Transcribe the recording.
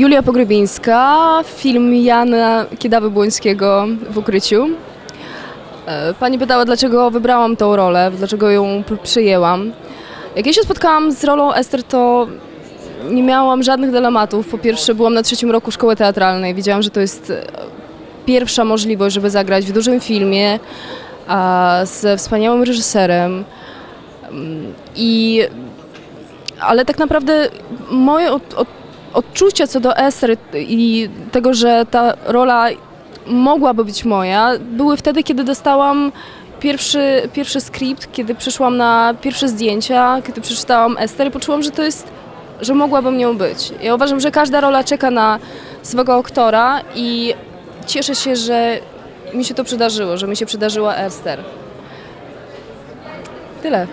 Julia Pogrebińska, film Jana Kiedawy-Błońskiego w ukryciu. E, Pani pytała, dlaczego wybrałam tą rolę, dlaczego ją przyjęłam. Jak ja się spotkałam z rolą Ester, to nie miałam żadnych dylematów. Po pierwsze, byłam na trzecim roku szkoły teatralnej. Wiedziałam, że to jest e, pierwsza możliwość, żeby zagrać w dużym filmie ze wspaniałym reżyserem. Mm, I, ale tak naprawdę moje od, od, odczucia co do Ester i tego, że ta rola mogłaby być moja, były wtedy, kiedy dostałam pierwszy, pierwszy skrypt, kiedy przyszłam na pierwsze zdjęcia, kiedy przeczytałam Ester i poczułam, że to jest, że mogłabym nią być. Ja uważam, że każda rola czeka na swego aktora i cieszę się, że mi się to przydarzyło, że mi się przydarzyła Ester. Tyle.